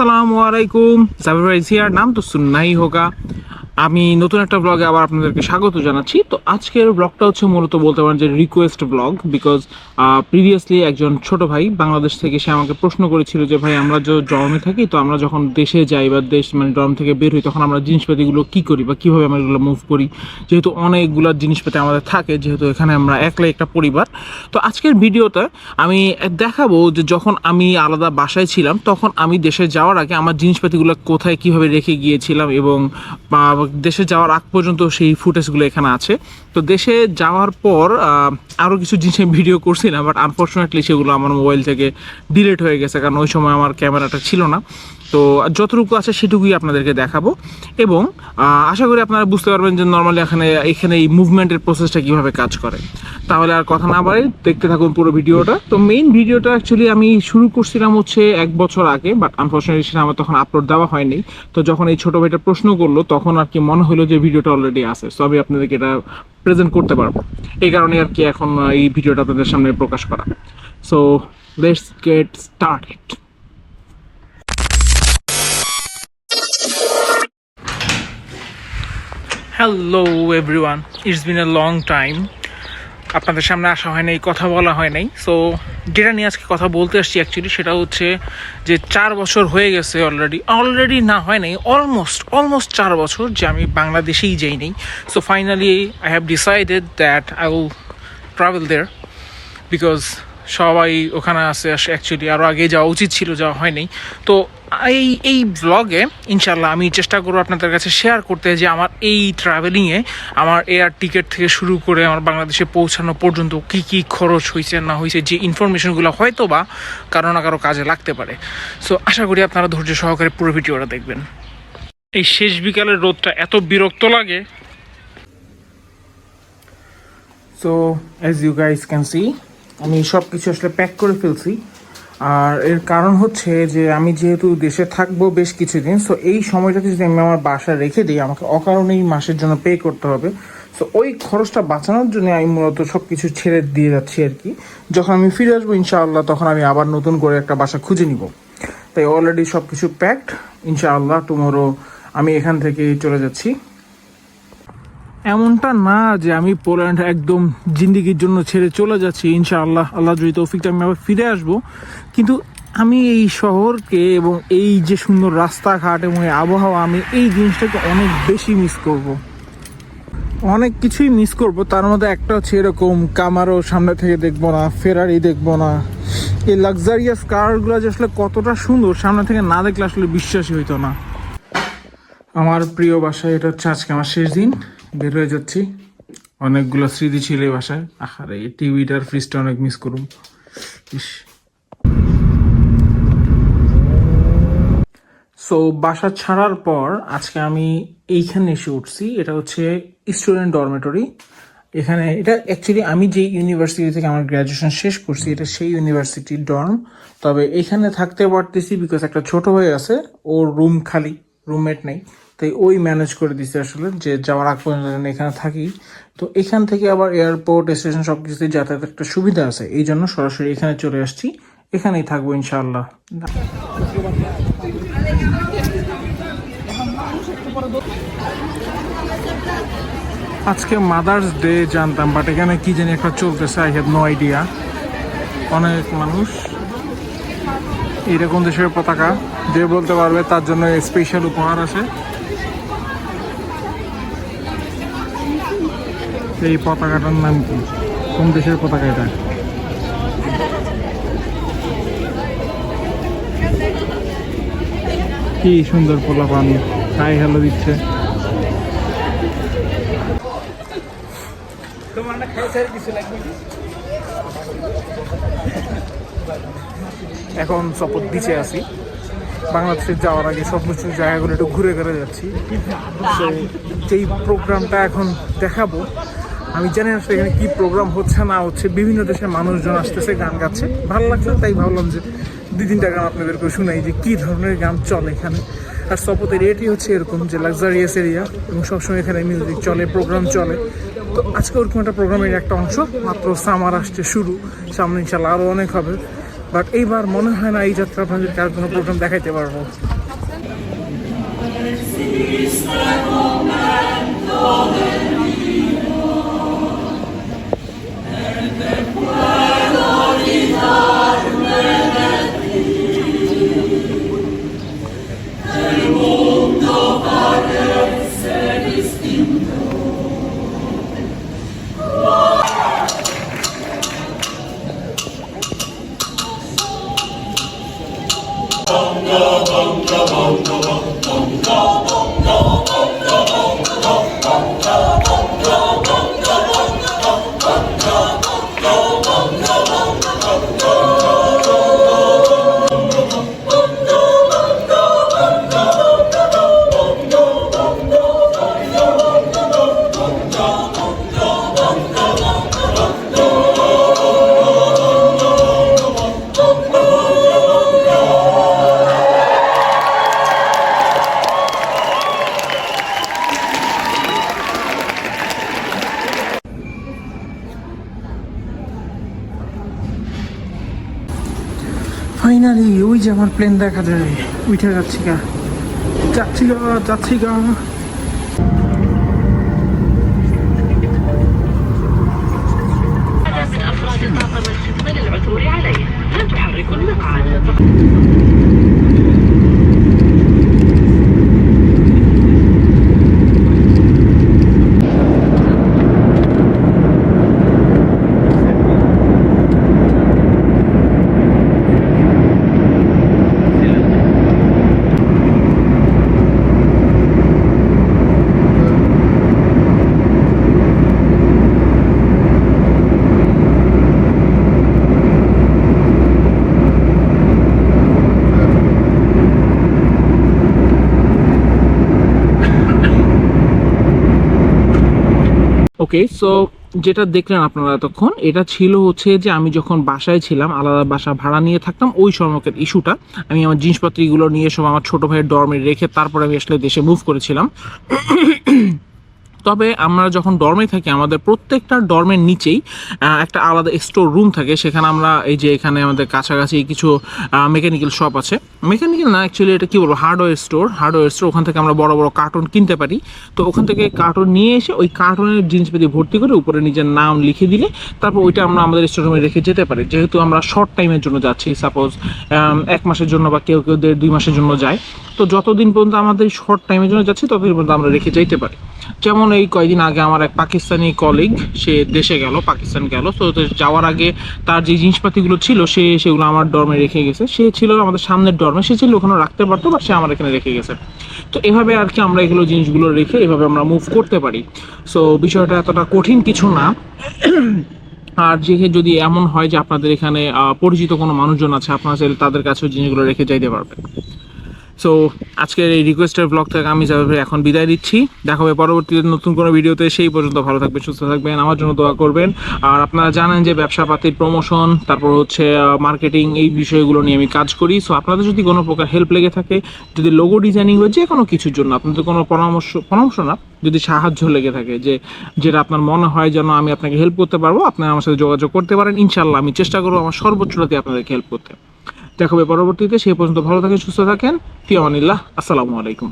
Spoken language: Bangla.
আসসালামু আলাইকুম জাবির ভাই সিয়ার নাম তো সুন্নাই হোগা আমি নতুন একটা ব্লগে আবার আপনাদেরকে স্বাগত জানাচ্ছি। তো আজকের ব্লগটা হচ্ছে মূলত বলতে পারেন যে রিকোয়েস্ট ব্লগ বিকজ প্রিভিয়াসলি একজন ছোট ভাই বাংলাদেশ থেকে সে আমাকে প্রশ্ন করেছিল যে, ভাই, আমরা যে ডরমে থাকি, তো আমরা যখন দেশে যাই বা দেশ মানে ডরম থেকে বের হই, তখন আমরা জিনিসপাতিগুলো কি করি বা কীভাবে আমরা এগুলো মুভ করি? যেহেতু অনেকগুলো জিনিসপাতি আমাদের থাকে, যেহেতু এখানে আমরা একলাই একটা পরিবার। তো আজকের ভিডিওতে আমি দেখাবো যে যখন আমি আলাদা বাসায় ছিলাম, তখন আমি দেশে যাওয়ার আগে আমার জিনিসপাতিগুলো কোথায়, কীভাবে রেখে গিয়েছিলাম এবং দেশে যাওয়ার আগ পর্যন্ত সেই ফুটেজগুলো এখানে আছে। তো দেশে যাওয়ার পর আরও কিছু জিনিস আমি ভিডিও করছিলাম বাট আনফর্চুনেটলি সেগুলো আমার মোবাইল থেকে ডিলেট হয়ে গেছে, কারণ ওই সময় আমার ক্যামেরাটা ছিল না। তো যতটুকু আছে সেটুকুই আপনাদেরকে দেখাবো। এবং আশা করি আপনারা বুঝতে পারবেন যে নর্মালি এখানে এখানে এই মুভমেন্টের প্রসেসটা কীভাবে কাজ করে। তাহলে আর কথা না বাড়ি দেখতে থাকুন পুরো ভিডিওটা। তো মেইন ভিডিওটা অ্যাকচুয়ালি আমি শুরু করছিলাম হচ্ছে এক বছর আগে বাট আনফর্চুনেটলি সেটা আমার তখন আপলোড দেওয়া হয়নি। তো যখন এই ছোটো ভাইটা প্রশ্ন করল, তখন আর কি মনে হলো যে ভিডিওটা অলরেডি আছে। সো আমি আপনাদেরকে এটা প্রেজেন্ট করতে পারব। এই কারণে আর কি এখন এই ভিডিওটা আপনাদের সামনে প্রকাশ করা। So let's get started hello everyone it's been a long time আপনাদের সামনে আসা হয় নাই, কথা বলা হয় নাই। সো যেটা নিয়ে আজকে কথা বলতে আসছি অ্যাকচুয়ালি সেটা হচ্ছে যে চার বছর হয়ে গেছে অলরেডি অলরেডি না হয় নাই অলমোস্ট অলমোস্ট চার বছর যে আমি বাংলাদেশেই যাই নাই। So finally I have decided that I will travel there because সবাই ওখানে আছে অ্যাকচুয়ালি আরও আগে যাওয়া উচিত ছিল, যাওয়া হয়নি। তো এই এই ব্লগে ইনশাল্লাহ আমি চেষ্টা করব আপনাদের কাছে শেয়ার করতে যে আমার এই ট্রাভেলিংয়ে আমার এয়ার টিকিট থেকে শুরু করে আমার বাংলাদেশে পৌঁছানো পর্যন্ত কী কী খরচ হয়েছে, না হয়েছে, যে ইনফরমেশনগুলো হয়তো বা কারও না কারও কাজে লাগতে পারে। সো আশা করি আপনারা ধৈর্য সহকারে পুরো ভিডিওটা দেখবেন। এই শেষ বিকালের রোদটা এত বিরক্ত লাগে। So as you guys can see আমি সব কিছু আসলে প্যাক করে ফেলছি। আর এর কারণ হচ্ছে যে আমি যেহেতু দেশে থাকব বেশ কিছুদিন সো এই সময়টাতে যদি আমি আমার বাসা রেখে দিই, আমাকে অকারণেই মাসের জন্য পে করতে হবে। সো ওই খরচটা বাঁচানোর জন্য আমি মূলত সব কিছু ছেড়ে দিয়ে যাচ্ছি আর কি। যখন আমি ফিরে আসব, ইনশাআল্লাহ, তখন আমি আবার নতুন করে একটা বাসা খুঁজে নিব। তাই অলরেডি সব কিছু প্যাকড ইনশাআল্লাহ টুমোরো আমি এখান থেকে চলে যাচ্ছি। এমনটা না যে আমি পোল্যান্ড একদম জিন্দিগির জন্য ছেড়ে চলে যাচ্ছি, ইনশাআল্লাহ। আল্লাহ যদি তৌফিকটা আমি আবার ফিরে আসব। কিন্তু আমি এই শহরকে এবং এই যে সুন্দর রাস্তাঘাট এবং এই আবহাওয়া, আমি এই জিনিসটাকে অনেক বেশি মিস করব। অনেক কিছুই মিস করব। তার মধ্যে একটা হচ্ছে এরকম কামারও সামনে থেকে দেখব না ফেরারি দেখব না। এই লাক্সারিয়াস কারগুলো যে আসলে কতটা সুন্দর, সামনে থেকে না দেখলে আসলে বিশ্বাসই হইতো না। আমার প্রিয় বাসায় এটা হচ্ছে আজকে আমার শেষ দিন। বের হয়ে যাচ্ছি। অনেকগুলো স্মৃতি ছিল এই বাসায়। আহার, এই টিভিটার ফ্রিজটা অনেক মিস করুম। ইস। সো বাসা ছাড়ার পর আজকে আমি এইখানে এসে উঠছি। এটা হচ্ছে স্টুডেন্ট ডরমেটরি এখানে এটা অ্যাকচুয়ালি আমি যে ইউনিভার্সিটি থেকে আমার গ্র্যাজুয়েশন শেষ করছি, এটা সেই ইউনিভার্সিটির ডর্ম তবে এখানে থাকতে পারতেছি বিকজ একটা ছোট ভাই আছে, ওর রুম খালি রুমমেট নেই। তাই ওই ম্যানেজ করে দিছে আসলে যে যাওয়ার আগ পর্যন্ত যেন এখানে থাকি। তো এখান থেকে আবার এয়ারপোর্ট স্টেশন সব কিছুতে যাতায়াতের একটা সুবিধা আছে। এই জন্য সরাসরি এখানে চলে আসছি। এখানেই থাকব ইনশাআল্লাহ। আজকে মাদার্স ডে জানতাম বাট এখানে কি জানি একটা চলতেছে আই হ্যাভ নো আইডিয়া অনেক মানুষ। এরকম দেশের পতাকা, যে বলতে পারবে তার জন্য স্পেশাল উপহার আছে। এই পতাকাটার নাম কি? কোন দেশের পতাকা এটা? কি সুন্দর পোলাপান হাই হ্যালো দিচ্ছে। এখন শপথ বিচে আছি বাংলাদেশে যাওয়ার আগে সব কিছু জায়গাগুলো একটু ঘুরে ঘুরে যাচ্ছি। তো যেই প্রোগ্রামটা এখন দেখাবো আমি জানি আসলে এখানে কি প্রোগ্রাম হচ্ছে না হচ্ছে, বিভিন্ন দেশের মানুষজন আসতেছে, গান গাচ্ছে। ভালো লাগছে, তাই ভাবলাম যে দুই তিনটা গান আপনাদেরকে শোনাই যে কি ধরনের গান চলে এখানে। আর শপথের এটি হচ্ছে এরকম যে লাক্সারিয়াস এরিয়া এবং সবসময় এখানে মিউজিক চলে প্রোগ্রাম চলে। তো আজকে ওরকম একটা প্রোগ্রামের একটা অংশ, মাত্র সামার আসছে শুরু, সামনে ইনশাল্লাহ আরও অনেক হবে। বাট এইবার মনে হয় না এই যাত্রা আপনাদের কার কোনো প্রোগ্রাম দেখাইতে পারব। go, go, go, go. Finally ওই যে আমার প্লেন দেখা যায় উঠে যাচ্ছি গা। যাচ্ছি গা যাচ্ছি গা। ওকে সো যেটা দেখলেন আপনারা এতক্ষণ, এটা ছিল হচ্ছে যে আমি যখন বাসায় ছিলাম, আলাদা বাসা ভাড়া নিয়ে থাকতাম, ওই সময়ের ইস্যুটা, আমি আমার জিনিসপত্রগুলো নিয়ে সব আমার ছোটো ভাইয়ের ডরমে রেখে তারপরে আমি আসলে দেশে মুভ করেছিলাম। তবে আমরা যখন ডর্মে থাকি, আমাদের প্রত্যেকটা ডর্মের নিচেই একটা আলাদা স্টোর রুম থাকে। সেখানে আমরা এই যে এখানে আমাদের কাছাকাছি কিছু মেকানিক্যাল শপ আছে। মেকানিক্যাল না অ্যাকচুয়ালি এটা কী বলব? হার্ডওয়্যার স্টোর হার্ডওয়্যার স্টোর ওখান থেকে আমরা বড় বড় কার্টুন কিনতে পারি। তো ওখান থেকে কার্টুন নিয়ে এসে ওই কার্টুনের জিনিসপাতি ভর্তি করে উপরে নিজের নাম লিখে দিলে, তারপর ওইটা আমরা আমাদের স্টোর রুমে রেখে যেতে পারি। যেহেতু আমরা শর্ট টাইমের জন্য যাচ্ছি সাপোজ এক মাসের জন্য বা কেউ কেউ দেড়, দুই মাসের জন্য যায়। তো যতদিন পর্যন্ত আমাদের শর্ট টাইমের জন্য যাচ্ছি, ততদিন পর্যন্ত আমরা রেখে যাইতে পারি। যেমন এই কয়দিন আগে আমার এক পাকিস্তানি কলিগ সে দেশে গেল, পাকিস্তান গেল। তো যাওয়ার আগে তার যে জিনিসপাতিগুলো ছিল, সে সেগুলো আমার ডর্মে রেখে গেছে। সে ছিল আমাদের সামনের ডর্মে সে ছিল ওখানে রাখতে পারতো বা সে আমার এখানে রেখে গেছে। তো এভাবে আর কি আমরা এগুলো জিনিসগুলো রেখে এভাবে আমরা মুভ করতে পারি। সো বিষয়টা এতটা কঠিন কিছু না। আর যে যদি এমন হয় যে আপনাদের এখানে পরিচিত কোনো মানুষজন আছে, আপনারা তাদের কাছেও জিনিসগুলো রেখে যাইতে পারবেন। সো আজকের এই রিকোয়েস্টের ব্লগ থেকে আমি যাবে এখন বিদায় দিচ্ছি দেখা হবে পরবর্তীতে নতুন কোনো ভিডিওতে সেই পর্যন্ত ভালো থাকবেন, সুস্থ থাকবেন, আমার জন্য দোয়া করবেন। আর আপনারা জানেন যে ব্যবসা পাতির প্রমোশন তারপর হচ্ছে মার্কেটিং এই বিষয়গুলো নিয়ে আমি কাজ করি। সো আপনাদের যদি কোনো প্রকার হেল্প লেগে থাকে, যদি লোগো ডিজাইনিং বা যে কোনো কিছুর জন্য আপনাদের কোনো পরামর্শ পরামর্শ না, যদি সাহায্য লেগে থাকে, যে, যেটা আপনার মনে হয় যেন আমি আপনাকে হেল্প করতে পারব আপনি আমার সাথে যোগাযোগ করতে পারেন। ইনশাল্লাহ আমি চেষ্টা করব আমার সর্বোচ্চটাতে আপনাদেরকে হেল্প করতে। দেখা হবে পরবর্তীতে সে পর্যন্ত ভালো থাকেন সুস্থ থাকেন। ফিয়ামানিল্লাহ আসসালামু আলাইকুম।